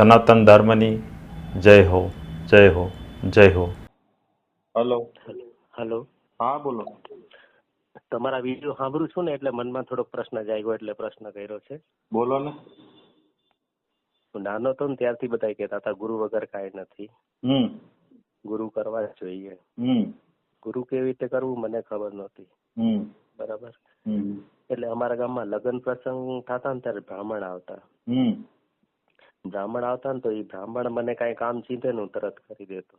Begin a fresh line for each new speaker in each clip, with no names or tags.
સનાતન ધર્મની જય હો જય હો જય હો.
હલો.
હલો.
હા બોલો.
તમારા વીડિયો સાંભળું છું ને એટલે મનમાં થોડોક પ્રશ્ન જાગ્યો એટલે પ્રશ્ન કર્યો છે.
બોલો ને.
હું નાનો હતો ને ત્યારથી બધા કહેતા હતા ગુરુ વગર કાંઈ નથી.
હમ.
ગુરુ કરવા જ જોઈએ. ગુરુ કેવી રીતે કરવું મને ખબર નહોતી. બરાબર? એટલે અમારા ગામમાં લગ્ન પ્રસંગ થતા ને ત્યારે બ્રાહ્મણ આવતા.
હમ.
બ્રાહ્મણ આવતા ને તો એ બ્રાહ્મણ મને કઈ કામ ચીંધે ને હું તરત કરી દેતો.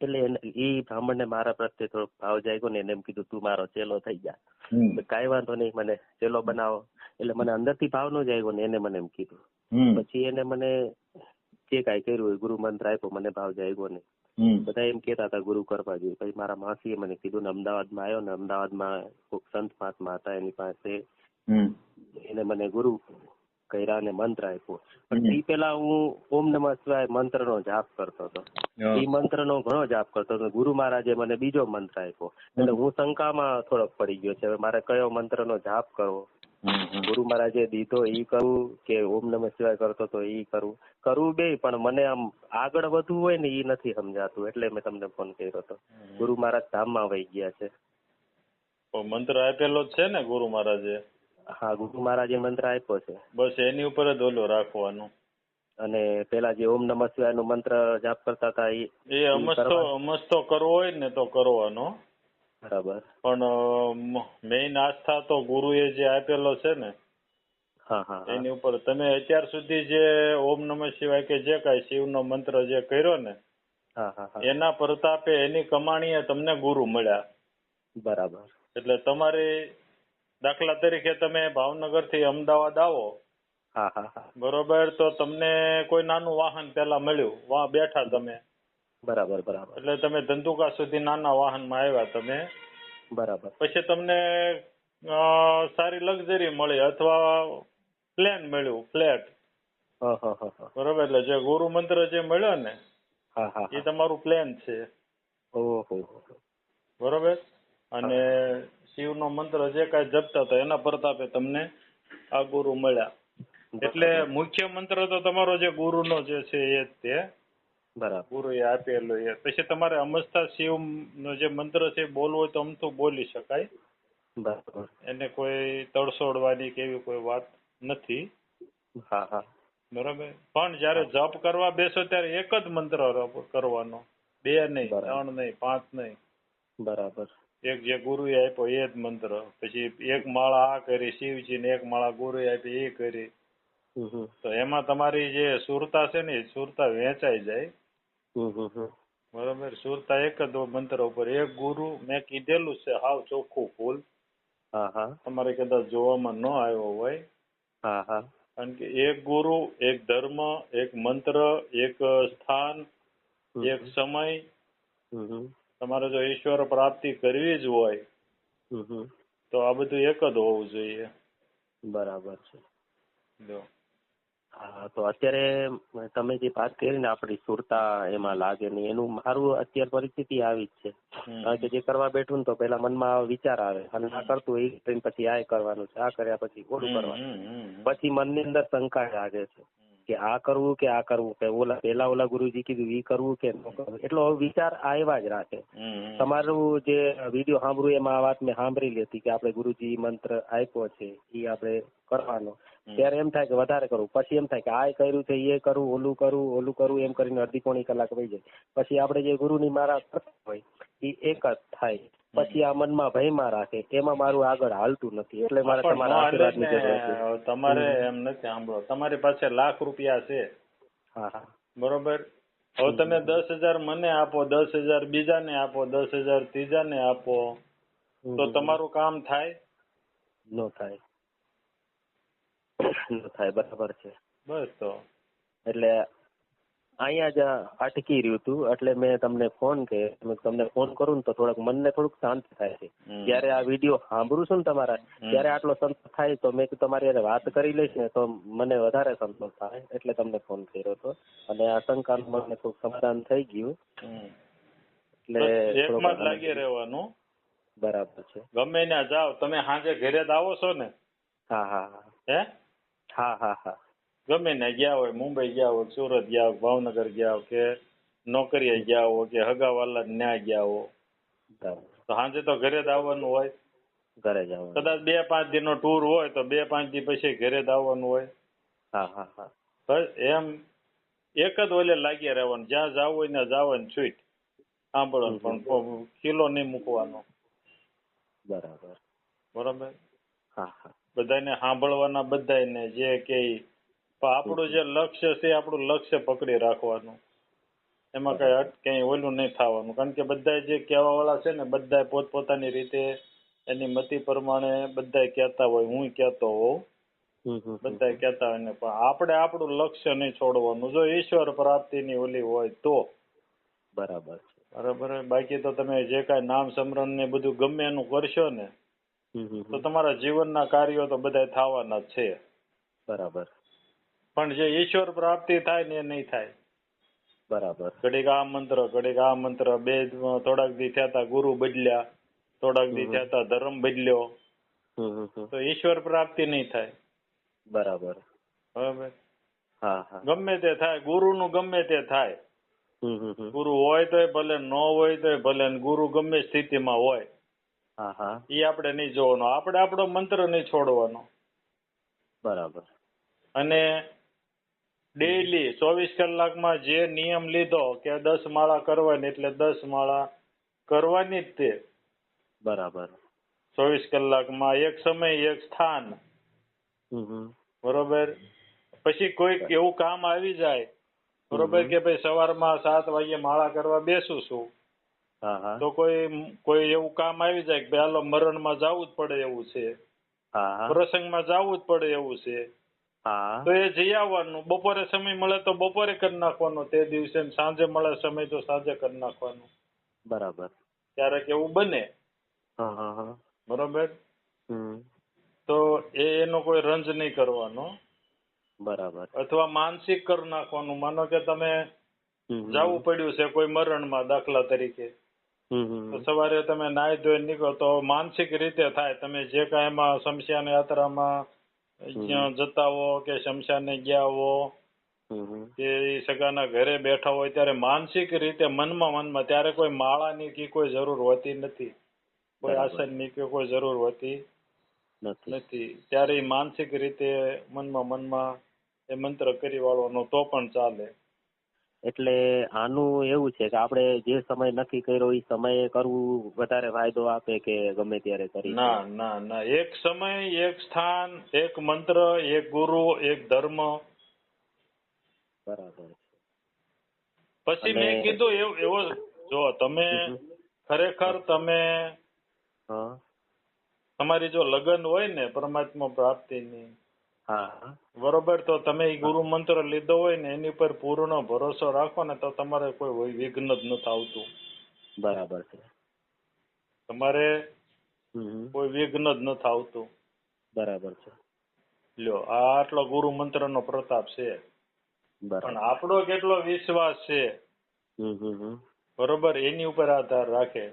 એટલે એ બ્રાહ્મણ ને મારા પ્રત્યે થોડો ભાવ જાગ્યો ને એને એમ કીધું તું મારો ચેલો થઈ જા. કઈ વાંધો નહીં મને ચેલો બનાવો. એટલે મને અંદરથી ભાવ નો જાગ્યો ને એને મને એમ કીધું. પછી એને મને જે કાંઈ કર્યું ગુરુ મંત્ર આપ્યો મને ભાવ જાગ્યો ને બધા એમ કેતા હતા ગુરુ કરવા જોઈએ. પછી મારા માસીએ મને કીધું ને અમદાવાદમાં આવ્યો ને અમદાવાદમાં કોઈક સંત મહાત્મા હતા એની પાસે. એને મને ગુરુ કર્યા અને મંત્ર આપ્યો. પણ એ પેલા હું ઓમ નમઃ શિવાય મંત્રનો જાપ કરતો હતો. એ મંત્રનો ઘણો જાપ કરતો હતો. ગુરુ મહારાજે મને બીજો મંત્ર આપ્યો. એટલે હું શંકામાં થોડોક પડી ગયો છે. હવે મારે કયો મંત્રનો જાપ કરવો. ગુરુ મહારાજે દીધો ઈ કરવું કે ઓમ નમઃ શિવાય કરતો તો ઈ કરવું કરવું બે પણ મને આમ આગળ વધવું હોય ને એ નથી સમજાતું. એટલે મેં તમને ફોન કર્યો હતો. ગુરુ મહારાજ ધામમાં વહી ગયા છે.
મંત્ર આપેલો જ છે ને ગુરુ મહારાજે?
હા ગુરુ મહારાજે મંત્ર આપ્યો છે.
બસ એની ઉપર જ ઓલો રાખવાનું.
અને પેલા જે ઓમ નમઃ શિવાય નો મંત્ર જાપ કરતા હતા એ
એ અમસ્તો અમસ્તો કરવો હોય ને તો કરવાનો.
બરાબર.
પણ મેઇન આસ્થા તો ગુરુએ જે આપેલો છે ને
હા હા.
એની ઉપર. તમે અત્યાર સુધી જે ઓમ નમઃ શિવાય કે જે કાંઈ શિવનો મંત્ર જે કર્યો ને
હા હા હા.
એના પ્રતાપે એની કમાણીએ તમને ગુરુ મળ્યા.
બરાબર.
એટલે તમારે દાખલા તરીકે તમે ભાવનગરથી અમદાવાદ આવો
હા હા હા.
બરોબર તો તમને કોઈ નાનું વાહન પેલા મળ્યું. વા બેઠા તમે.
બરાબર બરાબર.
એટલે તમે ધંધુકા સુધી નાના વાહનમાં આવ્યા તમે.
બરાબર.
પછી તમને સારી લક્ઝરી મળી અથવા પ્લેન મળ્યું ફ્લેટ. બરોબર એટલે જે ગુરુ મંત્ર જે મળ્યો ને
હા હા.
એ તમારું પ્લેન છે.
ઓહો.
બરોબર? અને શિવનો મંત્ર જે કાંઈ જપતા હતા એના પ્રતાપે તમને આ ગુરુ મળ્યા. એટલે મુખ્ય મંત્ર તો તમારો જે ગુરુનો જે છે એ જ તે
બરાબર.
ગુરુએ આપેલો એ. પછી તમારે અમસ્તા શિવ નો જે મંત્ર છે બોલવો તો અમથું બોલી શકાય.
બરાબર.
એને કોઈ તડસોડવાની કે એવી કોઈ વાત નથી.
હા હા.
બરાબર? પણ જ્યારે જપ કરવા બેસો ત્યારે એક જ મંત્ર કરવાનો. બે નહીં ત્રણ નહીં પાંચ નહીં.
બરાબર.
એક જે ગુરુએ આપ્યો એ જ મંત્ર. પછી એક માળા આ કરી શિવજીને એક માળા ગુરુએ આપી એ કરી. તો એમાં તમારી જે સુરતા છે ને સુરતા વેચાઈ જાય. બરાબર? સુરતા એક જ મંત્ર ઉપર. એક ગુરુ મેં કીધેલું છે હાવ ચોખ્ખું ફૂલ. તમારે કદાચ જોવામાં ન આવ્યો હોય.
હા હા.
કારણ કે એક ગુરુ એક ધર્મ એક મંત્ર એક સ્થાન એક સમય તમારે જો ઈશ્વર પ્રાપ્તિ કરવી જ હોય તો આ બધું એક જ હોવું જોઈએ.
બરાબર છે.
જો.
હા તો અત્યારે તમે જે વાત કરી ને આપણી સુરતા એમાં લાગે નહીં એનું મારું અત્યારે પરિસ્થિતિ આવી જ છે. કારણ કે જે કરવા બેઠું ને તો પેલા મનમાં વિચાર આવે અને આ કરતું એ કરીને પછી આ કરવાનું છે આ કર્યા પછી ઓલું કરવાનું. પછી મનની અંદર શંકા જાગે છે. કે આ કરવું કે આ કરવું? કે ઓલા પેલા ઓલા ગુરુજી કીધું ઈ કરવું કે ન કરવું? એટલો વિચાર આવ્યા જ રાખે. તમારું જે વીડિયો સાંભળ્યું એમાં આ વાત મેં સાંભળી લેતી કે આપણે ગુરુજી મંત્ર આપ્યો છે એ આપણે કરવાનો. ત્યારે એમ થાય કે વધારે કરવું પછી એમ થાય કે આ કર્યું છે એ કરવું ઓલું કરવું ઓલું કરવું એમ કરીને અડધી પોણી કલાક વહી જાય. પછી આપણે જે ગુરુની મારા હોય એ એક જ થાય. પછી આ મનમાં ભયમાં રાખે. એમાં મારું આગળ હાલતું નથી. એટલે મારે તમારા આશીર્વાદની જરૂર છે.
તમારે એમ નથી સાંભળો. તમારી પાસે લાખ રૂપિયા છે.
હા હા.
બરોબર? હવે તમે દસ હજાર મને આપો દસ હજાર બીજાને આપો દસ હજાર ત્રીજાને આપો તો તમારું કામ થાય?
નો થાય. થાય બરાબર છે.
બસ તો.
એટલે અહીંયા જ અટકી રહ્યું હતું એટલે મેં તમને ફોન કે તમને ફોન કરું ને તો થોડુંક મનને થોડુંક શાંત થાય છે. જ્યારે આ વીડિયો સાંભળું છું ને તમારા ત્યારે આટલો સંતોષ થાય તો મેં તમારી વાત કરી લઈશ ને તો મને વધારે સંતોષ થાય એટલે તમને ફોન કર્યો હતો અને આ શંકાનું મને થોડુંક સમાધાન થઈ ગયું. એટલે
લાગી રહેવાનું.
બરાબર છે.
ગમે ત્યાં જાઓ તમે સાંજે ઘરે જ આવો છો ને?
હા હા. હા?
હે
હા હા.
ગમે ને ગયા હોય મુંબઈ ગયા હોય સુરત ગયા હોય ભાવનગર ગયા હોય કે નોકરીએ ગયા હોય કે હગાવાલા ન્યા ગયા હો
બરાબર.
તો સાંજે તો ઘરે જ આવવાનું હોય.
ઘરે જવાનું
કદાચ બે પાંચ દિનનો ટૂર હોય તો બે પાંચ દી પછી ઘરે જ આવવાનું હોય.
હા હા હા.
બસ એમ એક જ ઓલે લાગ્યા રહેવાનું. જ્યાં જાવ હોય ને જાવ ને છૂટ સાંભળો પણ કિલો નહીં મૂકવાનો.
બરાબર.
બરોબર?
હા હા.
બધાને સાંભળવાના બધાને જે કે આપણું જે લક્ષ્ય છે આપણું લક્ષ્ય પકડી રાખવાનું. એમાં કઈ કઈ ઓલું નહીં થવાનું. કારણ કે બધા જે કહેવા વાળા છે ને બધા પોતપોતાની રીતે એની મતિ પ્રમાણે બધા કહેતા હોય હું કહેતો હોઉં. બધા કહેતા હોય ને પણ આપણે આપણું લક્ષ્ય નહીં છોડવાનું. જો ઈશ્વર પ્રાપ્તિની ઓલી હોય તો.
બરાબર છે.
બરાબર? બાકી તો તમે જે કાંઈ નામ સમરણ ને બધું ગમે એનું કરશો ને તો. તમારા જીવનના કાર્યો તો બધા થવાના છે.
બરાબર.
પણ જે ઈશ્વર પ્રાપ્તિ થાય ને એ નહીં થાય.
બરાબર.
ઘડીક આ મંત્ર ઘડીક આ મંત્ર બે થોડાક દી થયા તા ગુરુ બદલ્યા થોડાક દી થયા તા ધર્મ બદલ્યો. તો ઈશ્વર પ્રાપ્તિ નહીં થાય.
બરાબર.
બરાબર?
હા હા.
ગમે તે થાય ગુરુનું ગમે તે થાય. ગુરુ હોય તોય ભલે ન હોય તોય ભલે ગુરુ ગમે સ્થિતિમાં હોય. એ આપણે નહીં જોવાનો. આપણે આપણો મંત્ર નહીં છોડવાનો.
બરાબર.
અને ડેઈલી ચોવીસ કલાકમાં જે નિયમ લીધો કે દસ માળા કરવાની એટલે દસ માળા કરવાની જ તે.
બરાબર.
ચોવીસ કલાકમાં એક સમય એક સ્થાન. બરોબર? પછી કોઈક એવું કામ આવી જાય. બરોબર કે ભાઈ સવારમાં સાત વાગે માળા કરવા બેસું છું. તો કોઈ કોઈ એવું કામ આવી જાય કે ભાઈ હાલો મરણમાં જવું જ પડે એવું છે. પ્રસંગમાં જવું જ પડે એવું છે. તો એ જઈ આવવાનું. બપોરે સમય મળે તો બપોરે કરી નાખવાનો. તે દિવસે સાંજે મળે સમય તો સાંજે કરી નાખવાનો.
બરાબર.
ક્યારેક એવું બને. બરોબર? તો એ એનો કોઈ રંજ નહીં કરવાનો.
બરાબર.
અથવા માનસિક કરી નાખવાનું. માનો કે તમે. જવું પડ્યું છે કોઈ મરણમાં દાખલા તરીકે. તો સવારે તમે નાહી ધોઈ નીકળો તો માનસિક રીતે થાય. તમે જે કાંઈ એમાં શમશાન યાત્રામાં જતા હો કે શમશાને ગયા હો. કે સગાના ઘરે બેઠા હોય ત્યારે માનસિક રીતે મનમાં મનમાં ત્યારે કોઈ માળાની કે કોઈ જરૂર હોતી નથી. કોઈ. આસનની કે કોઈ જરૂર હોતી
નથી.
નથી. ત્યારે માનસિક રીતે મનમાં મનમાં એ મંત્ર કરી વાળવાનો તો પણ ચાલે.
એટલે આનું એવું છે કે આપણે જે સમય નક્કી કર્યો એ સમયે કરવું વધારે ફાયદો આપે કે ગમે ત્યારે કરી
ના ના ના. એક સમય એક સ્થાન એક મંત્ર એક ગુરુ એક ધર્મ.
બરાબર
પછી મેં કીધું એવો એવો જો તમે ખરેખર તમે
હા.
તમારી જો લગન હોય ને પરમાત્મા પ્રાપ્તિની
હા.
બરોબર તો તમે એ ગુરુ મંત્ર લીધો હોય ને એની પર પૂર્ણ ભરોસો રાખો ને તો તમારે કોઈ વિઘ્ન જ નથી આવતું.
બરાબર છે.
તમારે. કોઈ વિઘ્ન જ નથી આવતું.
બરાબર છે.
લ્યો આ આટલો ગુરુ મંત્રનો પ્રતાપ છે. પણ આપણો કેટલો વિશ્વાસ છે. બરોબર એની ઉપર આધાર રાખે.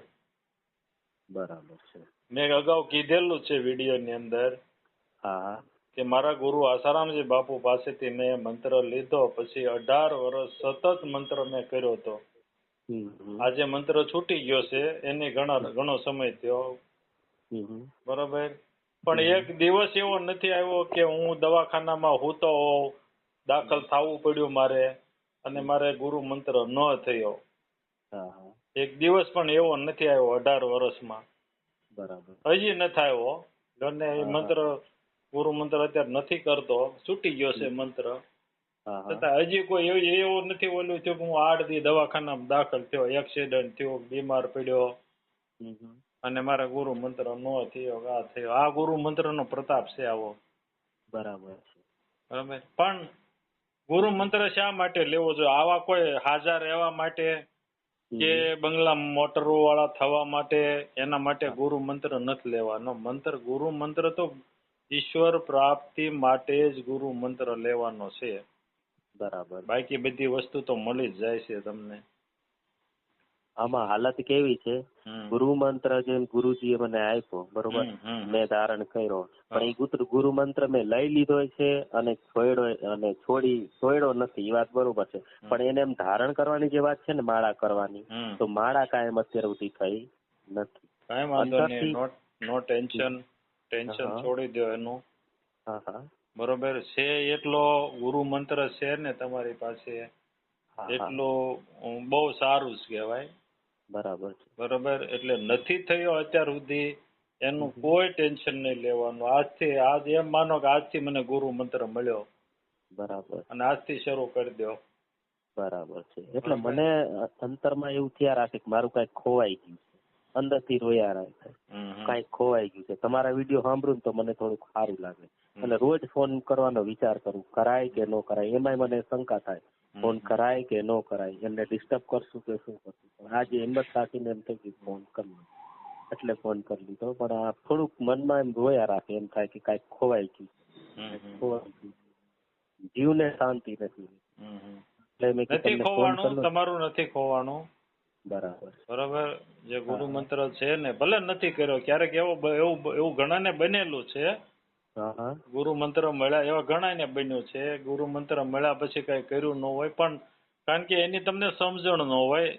બરાબર છે.
મેં અગાઉ કીધેલું છે વિડીયોની અંદર.
હા હા.
કે મારા ગુરુ આસારામજી બાપુ પાસેથી મેં મંત્ર લીધો પછી અઢાર વર્ષ સતત મંત્ર મેં કર્યો હતો. આજે મંત્ર છૂટી ગયો છે એને ઘણા ઘણો સમય થયો. બરોબર? પણ એક દિવસ એવો નથી આવ્યો કે હું દવાખાનામાં હોતો હોઉં દાખલ થવું પડ્યું મારે અને મારે ગુરુ મંત્ર ન થયો. એક દિવસ પણ એવો નથી આવ્યો અઢાર વર્ષમાં.
બરાબર.
હજી નથી આવ્યો. અને એ મંત્ર ગુરુ મંત્ર અત્યારે નથી કરતો છૂટી ગયો છે મંત્ર. છતાં હજી કોઈ એવું એવું નથી ઓલું થયું કે હું આઠ દી દવાખાનામાં દાખલ થયો એક્સિડન્ટ થયો બીમાર પડ્યો. અને મારા ગુરુ મંત્ર નો થયો આ થયો. આ ગુરુ મંત્રનો પ્રતાપ છે આવો.
બરાબર
બરાબર? પણ ગુરુ મંત્ર શા માટે લેવો જોઈએ? આવા કોઈ હાજર રહેવા માટે કે બંગલા મોટરો વાળા થવા માટે એના માટે ગુરુ મંત્ર નથી લેવાનો. મંત્ર ગુરુ મંત્ર તો ઈશ્વર પ્રાપ્તિ માટે જ ગુરુ મંત્ર લેવાનો છે.
બરાબર.
બાકી બધી વસ્તુ તો મળી જ જાય છે તમને.
આમાં હાલત કેવી છે? ગુરુ મંત્ર જેમ ગુરુજીએ મને આપ્યો બરોબર. મેં ધારણ કર્યો. પણ એ ગુરુ મંત્ર મેં લઈ લીધો છે અને છોડ્યો અને છોડી છોડ્યો નથી એ વાત બરોબર છે. પણ એને એમ ધારણ કરવાની જે વાત છે ને માળા કરવાની તો માળા કાયમ અત્યાર સુધી થઈ નથી.
નો ટેન્શન. ટેન્શન છોડી દો એનું. બરોબર છે એટલો ગુરુ મંત્ર છે ને તમારી પાસે એટલું બહુ સારું જ કહેવાય.
બરાબર
બરોબર એટલે નથી થયો અત્યાર સુધી એનું કોઈ ટેન્શન નહીં લેવાનું. આજથી આજ એમ માનો કે આજથી મને ગુરુ મંત્ર મળ્યો.
બરાબર.
અને આજથી શરૂ કરી દો
બરાબર છે. એટલે મને અંતરમાં એવું થયા રાખે કે મારું કંઈક ખોવાઈ ગયું છે અંદરથી રોયા રાખે
હમ.
ખોવાઈ ગયું છે. તમારા વીડિયો સાંભળું તો મને થોડુંક સારું લાગે. એટલે રોજ ફોન કરવાનો વિચાર કરું. કરાય કે ન કરાય? એમાંય મને શંકા થાય. ફોન કરાય કે ન કરાય? એમને ડિસ્ટર્બ કરશું કે શું કરશું? આજે હિંમત રાખીને એમ થઈ ગયું ફોન કરવું એટલે ફોન કરી લીધો. પણ આ થોડુંક મનમાં એમ રોયા રાખે. એમ થાય કે કાંઈક ખોવાઈ ગયું. ખોવાઈ ગયું જીવને શાંતિ નથી. એટલે મેં.
તમારું નથી ખોવાનું.
બરાબર.
બરાબર? જે ગુરુ મંત્ર છે ને ભલે નથી કર્યો ક્યારેક એવો એવું એવું ઘણાને બનેલું છે. ગુરુ મંત્ર મળ્યા એવા ઘણાને બન્યું છે. ગુરુ મંત્ર મળ્યા પછી કઈ કર્યું ન હોય પણ કારણ કે એની તમને સમજણ ન હોય.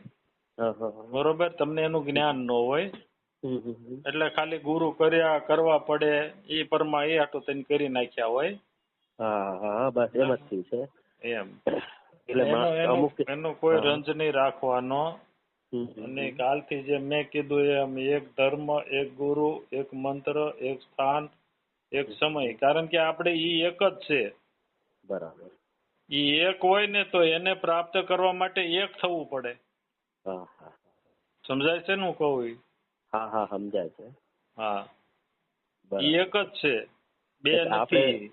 બરોબર? તમને એનું જ્ઞાન ન હોય. એટલે ખાલી ગુરુ કર્યા કરવા પડે એ પરમા એ હાટું તેને કરી નાખ્યા હોય.
હા હા હા બસ એમ જ છે.
એમ.
એટલે
એનો
અમુક
એનો કોઈ રંજ નહીં રાખવાનો. અને કાલથી જે મેં કીધું એમ એક ધર્મ એક ગુરુ એક મંત્ર એક સ્થાન એક સમય. કારણ કે આપણે ઈ એક જ છે.
બરાબર.
ઈ એક હોય ને તો એને પ્રાપ્ત કરવા માટે એક થવું પડે.
હા હા.
સમજાય છે ને હું કહું
હા હા સમજાય છે.
હા. ઈ એક જ છે. બે નથી.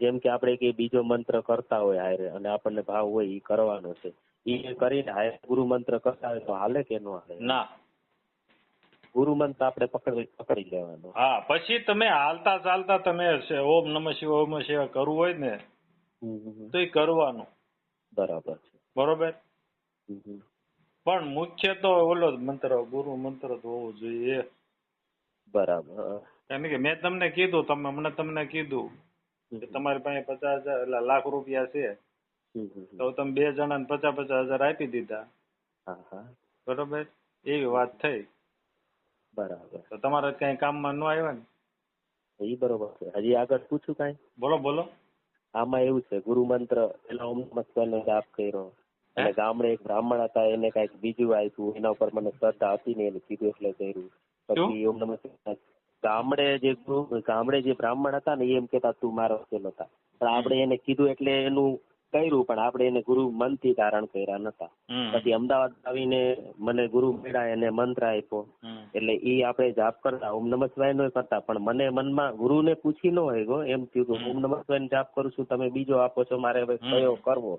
જેમ કે આપણે કે બીજો મંત્ર કરતા હોય હારે અને આપણને ભાવ હોય ઈ કરવાનો છે. ઈ કરીને હાય ગુરુ મંત્ર કસાવે તો હાલે કે નો હાલે
ના
ગુરુ મંત્ર આપણે પકડી પકડી લેવાનો
હા પછી તમે હાલતા ચાલતા તમે ઓમ નમઃ શિવાય ઓમ શિવાય કરવું હોય ને. તો એ કરવાનું
બરાબર છે
બરોબર. પણ મુખ્ય તો ઓલો મંત્ર ગુરુ મંત્ર તો હોવો જોઈએ
બરાબર.
કારણ કે મેં તમને કીધું તમે મને તમને કીધું કે તમારી પાસે પચાસ હજાર એટલે લાખ રૂપિયા છે. તો તમે બે જણા પચાસ પચાસ હજાર આપી દીધા. બરોબર? એવી વાત થઈ.
બરાબર.
તો તમારે કઈ કામમાં ન આવ્યા ને?
એ બરોબર છે. હજી આગળ પૂછું કઈ?
બોલો બોલો.
આમાં એવું છે ગુરુ મંત્ર પેલા ઓમ જાપ કર્યો. અને ગામડે એક બ્રાહ્મણ હતા એને કંઈક બીજું આવ્યું એના ઉપર મને શ્રદ્ધા હતી ને એને કીધું એટલે કર્યું. પછી ઓમ નમઃ ગામડે જે ગામડે જે બ્રાહ્મણ હતા ને એમ કેતા તું મારો વકેલ હતા પણ આપણે એને કીધું એટલે એનું કર્યું પણ આપણે એને ગુરુ મનથી ધારણ કર્યા નતા. પછી અમદાવાદ આવીને મને ગુરુ મળ્યા એને મંત્ર આપ્યો. એટલે ઈ આપણે જાપ કરતા ઓમ નમઃ શિવાય નો કરતા પણ મને મનમાં ગુરુને પૂછી ન હોય એમ થયું કે ઓમ નમઃ શિવાય જાપ કરું છું તમે બીજો આપો છો મારે હવે કયો કરવો?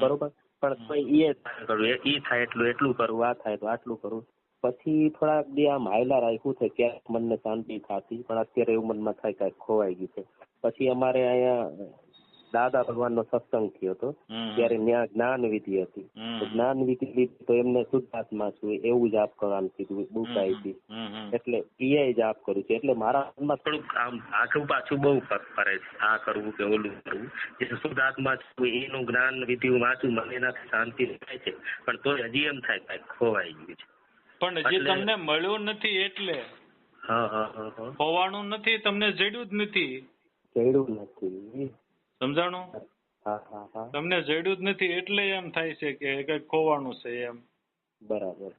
બરોબર? પણ એ ધારણ કરું એ થાય એટલું એટલું કરું આ થાય તો આટલું કરું. પછી થોડાક દી આમ હાયલા રાખ્યું છે ક્યાંક મનને શાંતિ થતી પણ અત્યારે એવું મનમાં થાય કાંઈક ખોવાઈ ગયું છે. પછી અમારે અહીંયા દાદા ભગવાનનો સત્સંગ થયો હતો. ત્યારે ત્યાં જ્ઞાન વિધિ હતી. જ્ઞાન વિધિ લીધી તો એમને શુદ્ધાત્મા છું એવું જાપ કરવાનું કીધું બુક આપી
હમ. હમ.
એટલે એ જાપ કરું છે. એટલે મારા મનમાં થોડુંક આમ આછું પાછું બહુ ફરે છે. આ કરવું કે ઓલું કરવું. જે શુદ્ધ આત્મા છું એનું જ્ઞાન વિધિ હું વાંચું મને એનાથી શાંતિ થાય છે. પણ તોય હજી એમ થાય કાંઈક ખોવાઈ ગયું છે.
પણ જે તમને મળ્યું નથી એટલે
હા હા હા હા.
ખોવાનું નથી તમને જડ્યું જ નથી.
જડ્યું નથી.
સમજાણું? તમને જડ્યું જ નથી એટલે એમ થાય છે કે કંઈક ખોવાનું છે એમ.
બરાબર.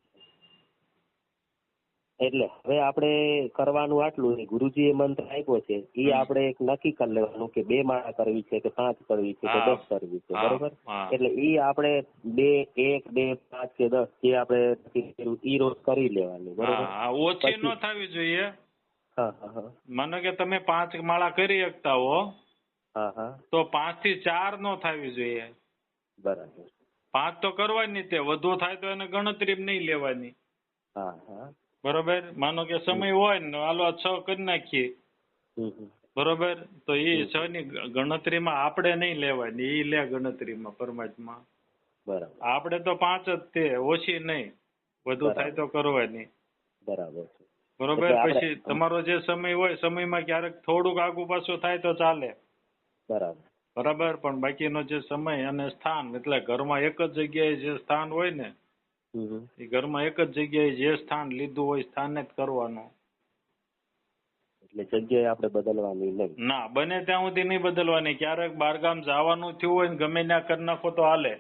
એટલે હવે આપણે કરવાનું આટલું ગુરુજી એ મંત્ર આપ્યો છે. એ આપણે એક નક્કી કરી લેવાનું કે બે માળા કરવી છે કે પાંચ કરવી છે કે દસ કરવી છે. બરોબર? એટલે એ આપણે બે એક બે પાંચ કે દસ જે આપણે નક્કી કર્યું ઈ રોજ કરી લેવાની. બરોબર?
ઓછી ન થવી જોઈએ.
હા હા હા.
માનો કે તમે પાંચ માળા કરી શકતા હા. તો પાંચથી ચાર નો થવી જોઈએ.
બરાબર.
પાંચ તો કરવાની તે વધુ થાય તો એને ગણતરી નહીં લેવાની.
હા હા
બરોબર? માનો કે સમય હોય ને હાલો છ કરી નાખીએ. બરોબર? તો એ છ ની ગણતરીમાં આપણે નહીં લેવાની એ લે ગણતરીમાં પરમાત્મા.
બરાબર.
આપણે તો પાંચ જ તે ઓછી નહીં. વધુ થાય તો કરવાની.
બરાબર
બરોબર? પછી તમારો જે સમય હોય સમયમાં ક્યારેક થોડુંક આગુ પાછું થાય તો ચાલે.
બરાબર.
બરાબર પણ બાકીનો જે સમય અને સ્થાન એટલે ઘરમાં એક જ જગ્યાએ જે સ્થાન હોય ને. એ ઘરમાં એક જ જગ્યાએ જે સ્થાન લીધું હોય સ્થાને જ કરવાનું.
એટલે જગ્યાએ આપણે બદલવાની નહીં.
ના બને ત્યાં સુધી નહીં બદલવાની. ક્યારેક બારગામ જવાનું થયું હોય ને ગમે ત્યાં કરી નાખો તો હાલે.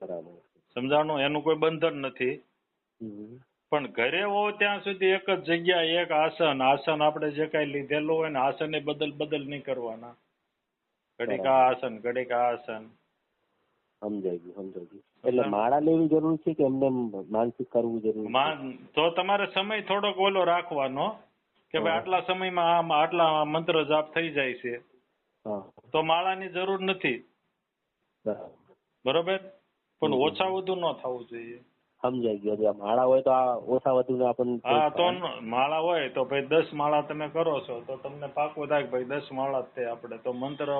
બરાબર.
સમજાણું? એનું કોઈ બંધન નથી. પણ ઘરે હો ત્યાં સુધી એક જ જગ્યા એક આસન. આસન આપણે જે કાંઈ લીધેલું હોય ને આસન એ બદલ બદલ નહીં કરવાના. ઘડીક આસન
સમજાઈ ગયું સમજાઈ ગયું. એટલે માળા લેવી જરૂરી છે કે એમને માનસિક કરવું જરૂરી
તો તમારે સમય થોડોક ઓલો રાખવાનો કે ભાઈ આટલા સમયમાં આમ આટલા મંત્ર જાપ થઈ જાય છે. તો માળાની જરૂર નથી.
બરોબર.
પણ ઓછા વધુ ન થવું જોઈએ.
સમજાઈ ગયો. જો માળા હોય તો આ ઓછા વધુ આપણને
હા તો માળા હોય તો ભાઈ દસ માળા તમે કરો છો તો તમને પાકો થાય કે ભાઈ દસ માળા જ તે આપણે. તો મંત્ર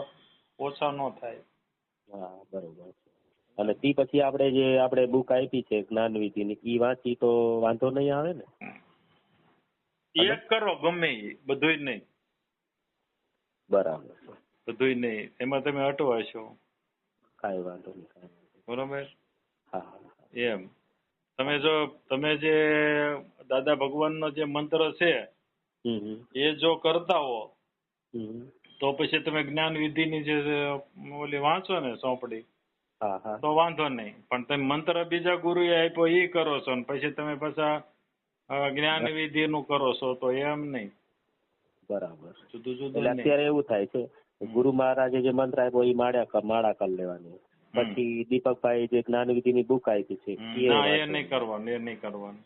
ઓછા ન થાય.
હા બરોબર અને તી પછી આપણે જે આપણે બુક આપી છે જ્ઞાન વિધિની ઈ વાંચી તો વાંધો નહીં આવે ને?
એક કરો ગમે ઈ બધુંય નહીં.
બરાબર
બધુંય નહીં. એમાં તમે અટવાશો
કાંઈ વાંધો નહીં.
બરોબર?
હા.
એમ. તમે જો તમે જે દાદા ભગવાનનો જે મંત્ર છે એ જો કરતા હો તો પછી તમે જ્ઞાન વિધિની જે ઓલી વાંચો ને સોંપડી તો વાંધો નહીં. પણ તમે મંત્ર બીજા ગુરુએ આપ્યો એ કરો છો ને પછી તમે પાછા જ્ઞાન વિધિ નું કરો છો તો એમ નહીં.
બરાબર.
જુદું જુદું
અત્યારે એવું થાય છે ગુરુ મહારાજે જે મંત્ર આપ્યો એ માળા માળા કરી લેવાની. પછી દીપકભાઈ જે જ્ઞાનવિધિ ની બુક આપી છે
ના એ. નહીં કરવાનું એ નહીં કરવાનું.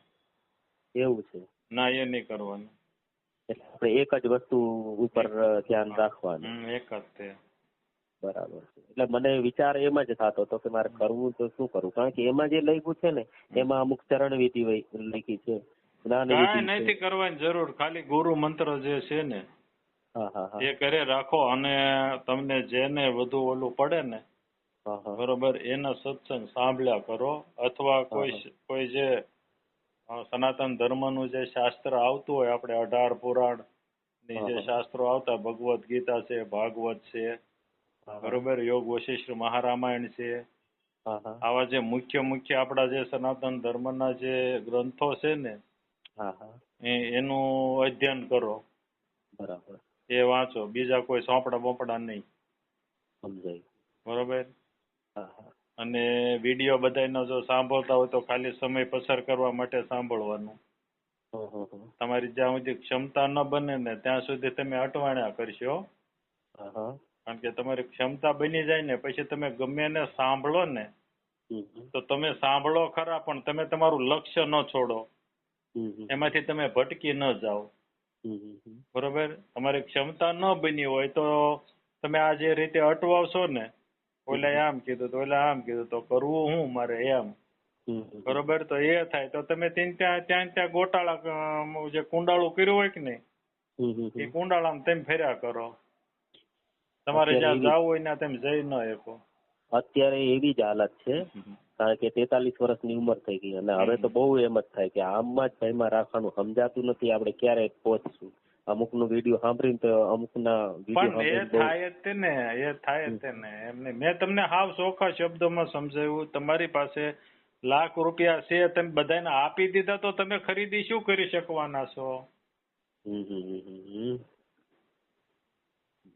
એવું છે.
ના એ નહીં કરવાનું.
એટલે આપણે એક જ વસ્તુ ઉપર ધ્યાન રાખવાનું.
એક જ તે
બરાબર છે. એટલે મને વિચાર એમ જ થતો હતો કે મારે કરવું તો શું કરવું કારણ કે એમાં જે લખ્યું છે ને એમાં અમુક ચરણ વિધિ લખી છે.
નથી કરવાની જરૂર. ખાલી ગુરુ મંત્ર જે છે ને
હા હા હા.
એ કરે રાખો અને તમને જેને વધુ ઓલું પડે ને બરોબર એના સત્સંગ સાંભળ્યા કરો અથવા કોઈ કોઈ જે સનાતન ધર્મનું જે શાસ્ત્ર આવતું હોય આપણે અઢાર પુરાણની જે શાસ્ત્રો આવતા ભગવદ ગીતા છે ભાગવત છે બરોબર યોગ વશિષ્ઠ મહારામાયણ છે. આવા જે મુખ્ય મુખ્ય આપણા જે સનાતન ધર્મના જે ગ્રંથો છે ને એનું અધ્યયન કરો.
બરાબર.
એ વાંચો. બીજા કોઈ સોંપડા બોપડા નહીં.
સમજાય.
બરોબર? અને વીડિયો બધાયનો જો સાંભળતા હોય તો ખાલી સમય પસાર કરવા માટે સાંભળવાનું. તમારી જ્યાં સુધી ક્ષમતા ન બને ને ત્યાં સુધી તમે અટવાણ્યા કરશો કારણ કે તમારી ક્ષમતા બની જાય ને પછી તમે ગમે ને સાંભળો ને. તો તમે સાંભળો ખરા પણ તમે તમારું લક્ષ્ય ન છોડો. એમાંથી તમે ભટકી ન જાઓ. બરોબર તમારી ક્ષમતા ન બની હોય તો તમે આ જે રીતે અટવાવશો ને ઓલા આમ કીધું તો ઓલા આમ કીધું તો કરવું હું મારે એમ. બરોબર? તો એ થાય. તો તમે ત્યાં ત્યાં ત્યાં ગોટાળા જે કુંડાળું કર્યું હોય કે નહીં? એ
કુંડાળા
કુંડાળામાં તમે ફેર્યા કરો. તમારે જ્યાં જવું હોય ત્યાં તમે જઈ ન શકો.
અત્યારે એવી જ હાલત છે કારણ કે તેતાલીસ વર્ષની ઉંમર થઈ ગઈ અને હવે તો બહુ એમ જ થાય કે આમમાં જ ભયમાં રાખવાનું સમજાતું નથી આપણે ક્યારે પહોંચશું. અમુકનું વીડિયો સાંભળીને તો અમુક ના
પણ એ થાય જ ને એ થાય જ ને. એમને મેં તમને હાવ ચોખ્ખા શબ્દોમાં સમજાવ્યું. તમારી પાસે લાખ રૂપિયા છે તમે બધાને આપી દીધા તો તમે ખરીદી શું કરી શકવાના છો?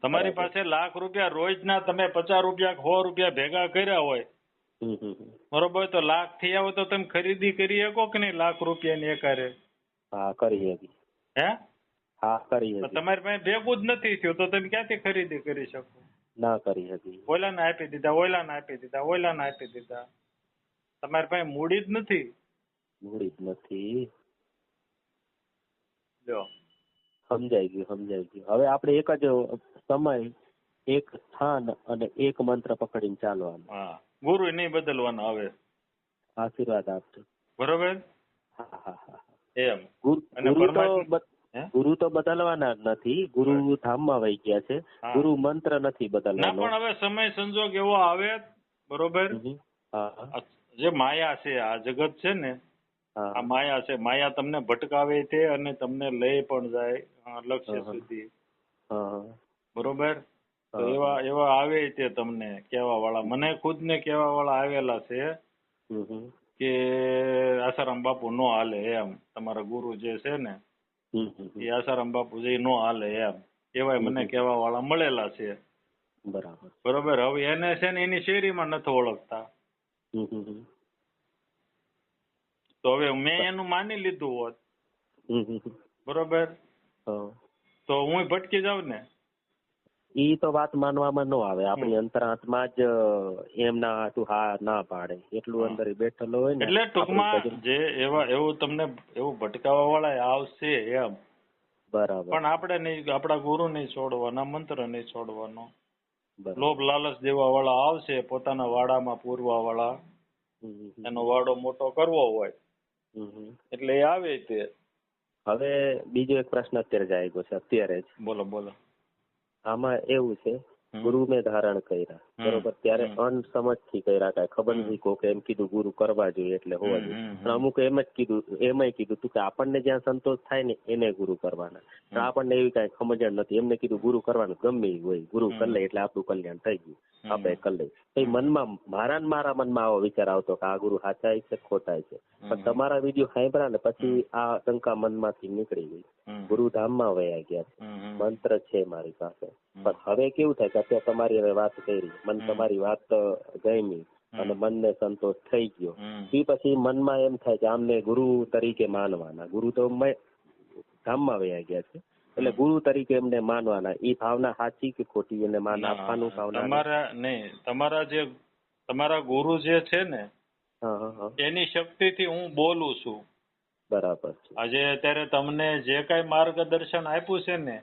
તમારી પાસે લાખ રૂપિયા રોજના તમે પચાસ રૂપિયા સો રૂપિયા ભેગા કર્યા હોય. બરોબર? તો લાખ થયા હોય તો તમે ખરીદી કરી શકો કે નહીં લાખ રૂપિયાની એકારે?
હા કરી
હે?
હા કરી હતી.
તમારી પાસે ભેગું જ નથી થયું તો તમે ક્યાંથી ખરીદી કરી શકો?
ના કરી હતી.
ઓલાને આપી દીધા ઓલાને આપી દીધા ઓલાને આપી દીધા. તમારી પાસે મૂડી જ નથી?
મૂડી જ નથી.
જો.
સમજાઈ ગયું સમજાઈ ગયું. હવે આપણે એક જ સમય એક સ્થાન અને એક મંત્ર પકડીને ચાલવાનું.
હા. ગુરુ નહીં બદલવાનો હવે.
આશીર્વાદ આપજો.
બરોબર?
હા હા હા
એમ.
ગુરુ
અને પરમાત્મા-?
ગુરુ તો બદલવાના જ નથી. ગુરુ ધામમાં વહી ગયા છે. ગુરુ મંત્ર નથી બદલવાનો.
પણ હવે સમય સંજોગ એવો આવે બરોબર? જે માયા છે આ જગત છે ને આ માયા છે માયા તમને ભટકાવે છે અને તમને લઈ પણ જાય લક્ષ્ય સુધી. બરોબર? એવા એવા આવે છે તમને કેવા વાળા મને ખુદ ને કેવા વાળા આવેલા છે કે આસારામ બાપુ નો હાલે એમ. તમારા ગુરુ જે છે ને. એ આસારામ બાપુ જે નો હાલે એમ એવાય મને
કેવા
કહેવા વાળા મળેલા છે.
બરાબર.
બરોબર હવે એને છે ને એની શેરીમાં નથી ઓળખતા. તો હવે મેં એનું માની લીધું હોત. બરોબર? તો હું ભટકી જાઉં ને?
ઈ તો વાત માનવામાં ન આવે. આપણી અંતરાત્મા જ એમના હાટુ હા ના પાડે. એટલું અંદર બેઠેલો હોય ને
એટલે ટૂંકમાં જે એવા એવું તમને એવું ભટકાવા વાળા આવશે એમ.
બરાબર.
પણ આપણે નહીં આપણા ગુરુ નહીં છોડવાના મંત્ર નહીં છોડવાનો. લોભ લાલચ દેવા વાળા આવશે પોતાના વાડામાં પૂરવા વાળા. એનો વાડો મોટો કરવો હોય. એટલે એ આવે તે.
હવે બીજો એક પ્રશ્ન અત્યારે જાગ્યો છે અત્યારે જ.
બોલો બોલો.
આમાં એવું છે ગુરુ મેં ધારણ કર્યા. બરોબર? ત્યારે અનસમજથી કર્યા કાંઈ ખબર. નથી કોકે એમ કીધું ગુરુ કરવા જોઈએ એટલે હોવા જોઈએ. પણ અમુક એમ જ કીધું એમય કીધું તું કે આપણને જ્યાં સંતોષ થાય ને એને ગુરુ કરવાના. પણ આપણને એવી કાંઈ સમજણ નથી. એમને કીધું ગુરુ કરવાનું ગમે હોય. ગુરુ કરી લે એટલે આપણું કલ્યાણ થઈ ગયું. આપણે કરી લઈ તો મનમાં મારા ને મારા મનમાં આવો વિચાર આવતો કે આ ગુરુ સાચાય છે ખોટાય છે. પણ તમારા વીડિયો સાંભળ્યા ને પછી આ શંકા મનમાંથી નીકળી ગઈ. ગુરુધામમાં વયા ગયા છે. મંત્ર છે મારી પાસે. પણ હવે કેવું થાય કે અત્યારે તમારી હવે વાત કરી મને તમારી વાત ગમી અને મનને સંતોષ થઈ ગયો. એ પછી મનમાં એમ થાય કે આમને ગુરુ તરીકે માનવાના. ગુરુ તો ધામમાં વયા ગયા છે. એટલે ગુરુ તરીકે એમને માનવાના. એ ભાવના સાચી કે ખોટી એને માન આપવાનું ભાવના
તમારા નહીં તમારા જે તમારા ગુરુ જે છે ને
એની શક્તિ
થી શક્તિથી હું બોલું છું.
બરાબર છે.
આજે અત્યારે તમને જે કાંઈ માર્ગદર્શન આપ્યું છે ને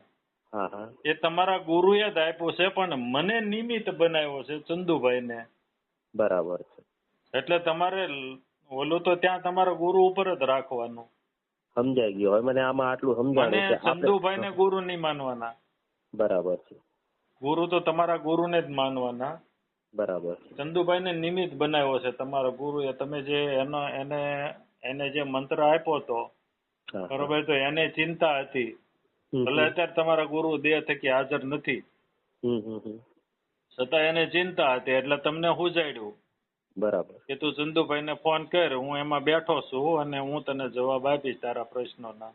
એ તમારા ગુરુએ જ આપ્યો છે પણ મને નિમિત્ત બનાવ્યો છે ચંદુભાઈને.
બરાબર છે.
એટલે તમારે ઓલું તો ત્યાં તમારા ગુરુ ઉપર જ રાખવાનું.
સમજાઈ ગયો. હવે મને આમાં આટલું સમજાણું કે આપણે-
ચંદુભાઈને ગુરુ નહીં માનવાના.
બરાબર છે.
ગુરુ તો તમારા ગુરુને જ માનવાના.
બરાબર છે.
ચંદુભાઈને નિમિત્ત બનાવ્યો છે તમારા ગુરુએ તમે જે એનો એને એને જે મંત્ર આપ્યો હતો. બરોબર? તો એને ચિંતા હતી. ભલે અત્યારે તમારા ગુરુ દેહ થકી હાજર નથી. છતાં એને ચિંતા હતી એટલે તમને હુજાડ્યું.
બરાબર.
કે તું ચંદુભાઈને ફોન કર હું એમાં બેઠો છું અને હું તને જવાબ આપીશ તારા પ્રશ્નોના.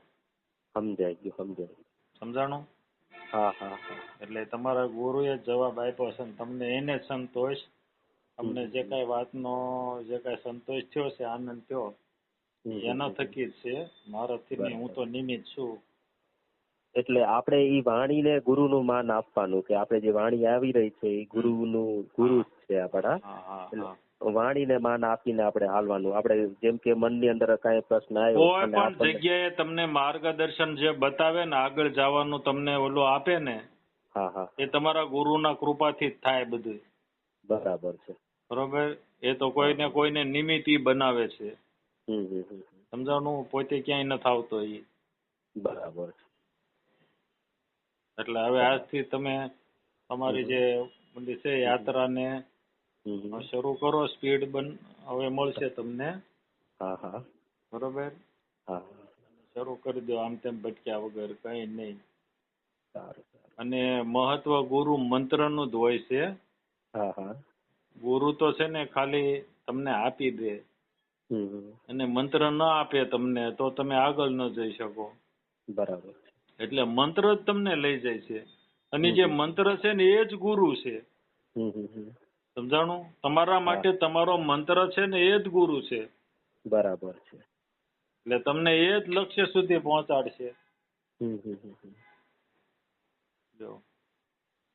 સમજાય ગયું સમજાય
સમજાણું?
હા હા
એટલે તમારા ગુરુએ જવાબ આપ્યો છે તમને એને સંતોષ. તમને જે કઈ વાતનો જે કઈ સંતોષ થયો છે આનંદ થયો એના. થકી જ છે. મારાથી હું તો નિમિત્ત છું.
એટલે આપણે એ વાણીને ગુરુનું માન આપવાનું કે આપણે જે વાણી આવી રહી છે એ ગુરુનું ગુરુ જ છે આપણા. વાણીને માન આપીને આપણે હાલવાનું. આપણે જેમ કે મનની અંદર કાંઈ પ્રશ્ન આવ્યો
કોઈ પણ જગ્યાએ તમને માર્ગદર્શન જે બતાવે ને આગળ જવાનું તમને ઓલું આપે ને
હા હા.
એ તમારા ગુરુના કૃપાથી જ થાય બધું.
બરાબર છે.
બરોબર? એ તો કોઈને કોઈને નિમિત્ત બનાવે છે. સમજાણું પોતે ક્યાંય નથી આવતો એ
બરાબર છે.
એટલે હવે આજથી તમે તમારી જે બધી છે યાત્રાને. શરૂ કરો સ્પીડ બન હવે મળશે તમને.
હા હા.
બરોબર?
હા.
શરૂ કરી દો આમ તેમ ભટક્યા વગર કઈ નહીં. અને મહત્વ ગુરુ મંત્રનું જ હોય છે.
હા હા.
ગુરુ તો છે ને ખાલી તમને આપી દે. અને મંત્ર ન આપે તમને તો તમે આગળ ન જઈ શકો.
બરાબર.
એટલે મંત્ર જ તમને લઈ જાય છે. અને જે મંત્ર છે ને એ જ ગુરુ છે. સમજાણું? તમારા માટે તમારો મંત્ર છે ને એ જ ગુરુ છે.
બરાબર છે.
એટલે તમને એ જ લક્ષ્ય સુધી પહોંચાડશે. જો.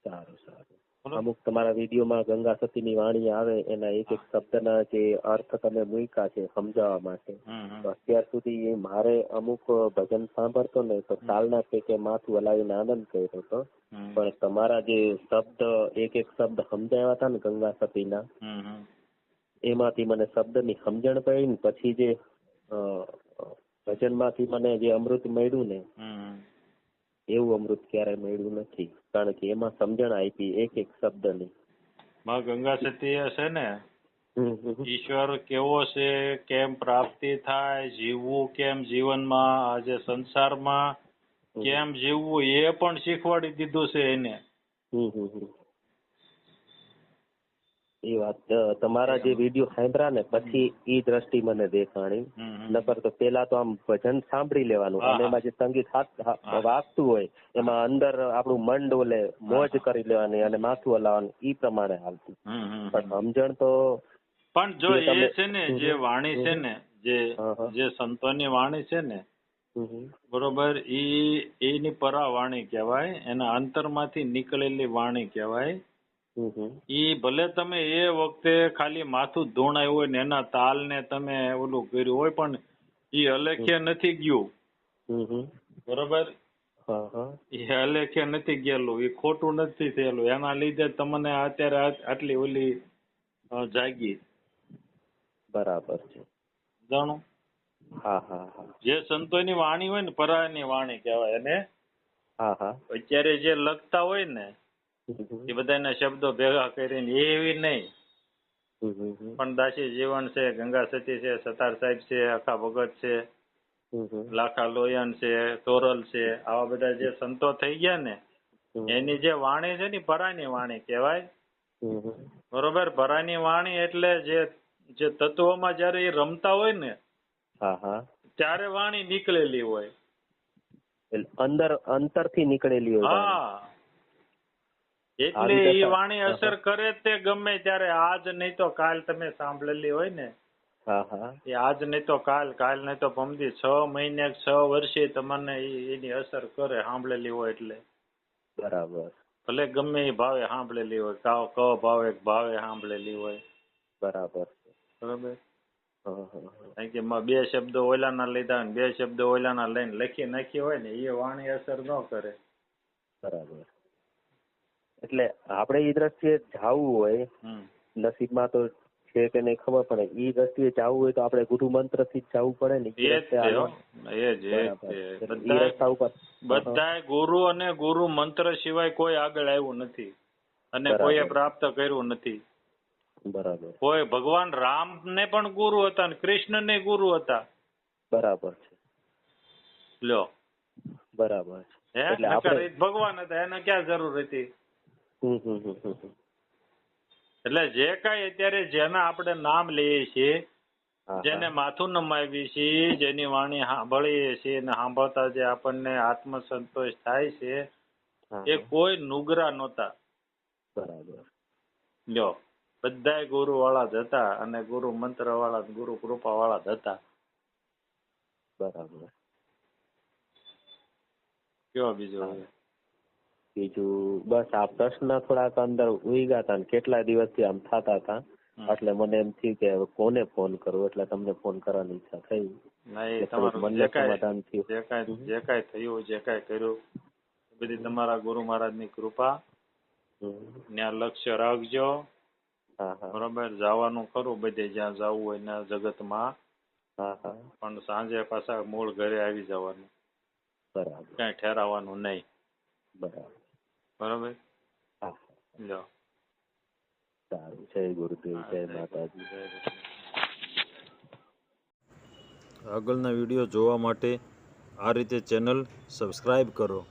સારું સારું. અમુક તમારા વિડીયોમાં ગંગા સતીની વાણી આવે એના એક એક શબ્દના જે અર્થ તમે મૂક્યા છે સમજાવવા માટે. તો અત્યાર સુધી મારે અમુક ભજન સાંભળતો ને તો તાલના કે માથું હલાવીને આનંદ કર્યો હતો. પણ તમારા જે શબ્દ એક એક શબ્દ સમજાવ્યા હતા ને ગંગા સતીના. એમાંથી મને શબ્દની સમજણ પડી ને પછી જે ભજન ભજનમાંથી મને જે અમૃત મળ્યું ને. એવું અમૃત ક્યારે મળ્યું નથી કારણ કે એમાં સમજણ આપી એક એક શબ્દની
માં ગંગા સતી હશે ને. ઈશ્વર કેવો છે કેમ પ્રાપ્તિ થાય જીવવું કેમ જીવનમાં આજે સંસારમાં કેમ જીવવું એ પણ શીખવાડી દીધું છે એને.
એ વાત તમારા જે વીડિયો સાંભળ્યા ને પછી ઈ દ્રષ્ટિ મને દેખાણી. નકર તો પેલા તો આમ ભજન સાંભળી લેવાનું અને એમાં જે સંગીત. વાગતું હોય એમાં અંદર આપણું મન ડોલે મોજ કરી લેવાની અને માથું હલાવવાનું ઈ પ્રમાણે હાલતું પણ. સમજણ તો
પણ જો
તમે-
એ છે ને જે વાણી છે ને જે. જે સંતોની વાણી છે ને. બરોબર ઈ એની પરા વાણી કહેવાય એના અંતરમાંથી નીકળેલી વાણી કહેવાય. ઈ ભલે તમે એ વખતે ખાલી માથું ધોણાયું હોય ને એના તાલને તમે ઓલું કર્યું હોય પણ ઈ અલેખ્ય નથી ગયું. બરોબર. એ અલેખ્ય નથી ગયેલું એ ખોટું નથી થયેલું. એના લીધે તમને અત્યારે આટલી ઓલી જાગી.
બરાબર છે.
જાણો?
હા હા હા.
જે સંતોની વાણી હોય ને પરાની વાણી કહેવાય અને
હા હા.
અત્યારે જે લખતા હોય ને. એ બધાના શબ્દો ભેગા કરીને એવી નહીં. પણ દાસી જીવન છે ગંગા સતી છે સતાર સાહેબ છે આખા ભગત છે. લાખા લોયન છે તોરલ છે આવા બધા જે સંતો થઈ ગયા ને એની જે વાણી છે ને ઈ પરાની વાણી કહેવાય. બરોબર? પરાની વાણી એટલે જે જે તત્વોમાં જયારે એ રમતા હોય ને ત્યારે વાણી નીકળેલી હોય.
અંદર અંદરથી નીકળેલી હોય
હા. એટલે એ વાણી અસર કરે તે ગમે ત્યારે આજ નહીં તો કાલ તમે સાંભળેલી હોય ને. એ આજ નહીં તો કાલ કાલ નહીં તો પમદી. છ મહિને છ વર્ષે તમને એની અસર કરે સાંભળેલી હોય એટલે.
બરાબર.
ભલે ગમે એ ભાવે સાંભળેલી હોય. કાવ ક ભાવે ભાવે સાંભળેલી હોય.
બરાબર.
બરોબર. કારણ કે બે શબ્દો ઓલાના લીધા બે શબ્દો ઓલાના લઈને લખી નાખી હોય ને એ વાણી અસર ન કરે.
બરાબર. એટલે આપણે એ દ્રષ્ટિએ જાવું હોય નસીબમાં તો છે કે નહીં ખબર પડે એ દ્રષ્ટિએ જવું હોય તો આપણે ગુરુ મંત્રથી જવું પડે ને
એ જ છે બધા
રસ્તા ઉપર.
બધાય ગુરુ અને ગુરુ મંત્ર સિવાય કોઈ આગળ આવ્યું નથી અને કોઈએ પ્રાપ્ત કર્યું નથી.
બરાબર.
કોઈ ભગવાન રામ ને પણ ગુરુ હતા અને કૃષ્ણ ને ગુરુ હતા.
બરાબર છે.
લ્યો.
બરાબર છે. એટલે આપણે
ભગવાન હતા એને ક્યાં જરૂર હતી? એટલે જે કાંઈ અત્યારે જેના આપણે નામ લઈએ છીએ જેને માથું નમાવીએ છીએ જેની વાણી સાંભળીએ છીએ અને સાંભળતા જે આપણને આત્મસંતોષ થાય છે એ કોઈ નુગરા નહોતા.
બરાબર.
લ્યો બધાય ગુરુ વાળા જ હતા અને ગુરુ મંત્ર વાળા ગુરુ કૃપા વાળા જ હતા.
બરાબર.
કયો બીજું?
બીજું બસ આ પ્રશ્ન થોડાક અંદર ઉઈ ગયા હતા ને કેટલા દિવસથી આમ થતા હતા. એટલે મને એમ થયું કે હવે કોને ફોન કરવો એટલે તમને ફોન કરવાની ઈચ્છા થઈ.
ના તમારું જે કાંઈ જે કાંઈ જે કાંઈ થયું જે કાંઈ કર્યું બધી તમારા ગુરુ મહારાજની કૃપા. ત્યાં લક્ષ્ય રાખજો. બરોબર? જવાનું ખરું બધે જ્યાં જવું હોય ને જગતમાં. પણ સાંજે પાછા મૂળ ઘરે આવી જવાનું.
બરાબર.
કાંઈ ઠેરાવાનું નહીં.
બરાબર.
બરોબર?
હા.
લ્યો
સારું. જય ગુરુદેવ જય માતાજી.
આગળના વીડિયો જોવા માટે આ રીતે ચેનલ સબસ્ક્રાઈબ કરો.